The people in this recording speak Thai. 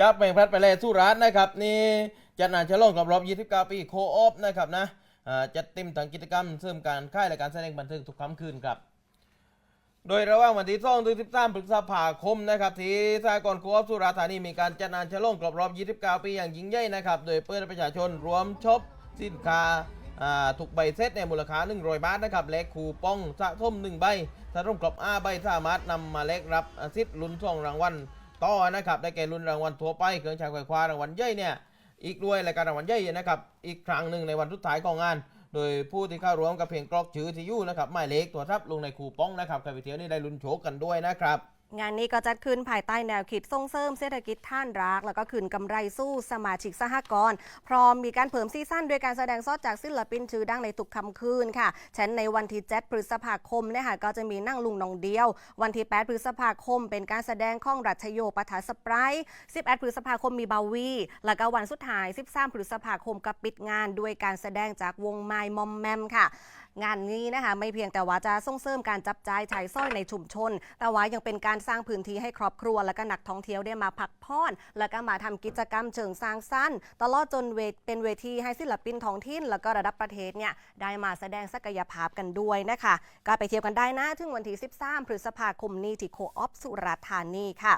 จะแบ่งพลัดไปเลยสุราษฎร์นะครับนี่จัดงานฉลองครบรอบ 29 ปีโคออฟนะครับนะจัดเต็มทั้งกิจกรรมเสริมการค่ายและการแสดงบันเทิงทุกค่ำคืนครับ โดยระหว่างวันที่2ถึง13พฤษภาคมนะครับที่สากลโคออฟสุราษฎร์ธานีมีการจัดงานฉลองครบรอบ 29 ปีอย่างยิ่งใหญ่นะครับโดยเปิดประชาชนรวมช็อปสินค้าถูกใบเซตในมูลค่า 100 บาทนะครับและคูปองสะสม1ใบถ้าร่วมครบ5ใบสามารถนำมาแลกรับสิทธิ์ลุ้นช่องรางวัล ต่อนะครับได้แก่รุ่นรางวัลทั่วไปเครื่องใช้ไฟฟ้ารางวัลใหญ่เนี่ยอีกด้วยรายการรางวัลใหญ่นะครับอีกครั้งหนึ่งในวันสุดท้ายของงาน โดยผู้ที่เข้าร่วมกับเพลงกรอกชื่อที่ยู่นะครับหมายเลขตัวทับลงในคูปองนะครับใครไปเที่ยวนี่ได้ลุ้นโชคกันด้วยนะครับ งานนี้ก็จัดขึ้นภายใต้แนวคิดส่งเสริมเศรษฐกิจท่านรัก แล้วก็คืนกำไรสู้สมาชิกสหกรณ์พร้อมมีการเพิ่มซีซั่นด้วยการแสดงสดจากศิลปินชื่อดังในทุกคำคืนค่ะเช่นในวันที่7พฤษภาคมเนี่ยค่ะก็จะมีนั่งลุงนองเดียว วันที่ 8 พฤษภาคม เป็นการแสดงข้องรัชโยปฐาสปราย11พฤษภาคมมีบาวีแล้วก็วันสุดท้าย 13 พฤษภาคมก็ปิดงานด้วยการแสดงจากวงไม้มอมแมมค่ะ งานนี้นะคะไม่เพียงแต่ว่าจะส่งเสริมการจับจ่ายใช้สร้อยในชุมชน แต่ว่ายังเป็นการสร้างพื้นที่ให้ครอบครัว และก็นักท่องเที่ยวได้มาพักผ่อน แล้วก็มาทำกิจกรรมเชิงสร้างสรรค์ตลอดจนเวทเป็นเวทีให้ศิลปินท้องถิ่น แล้วก็ระดับประเทศเนี่ยได้มาแสดงศักยภาพกันด้วยนะคะก็ไปเที่ยวกันได้นะถึงวันที่ 13 พฤษภาคมนี้ที่โคออฟสุราษฎร์ธานีค่ะ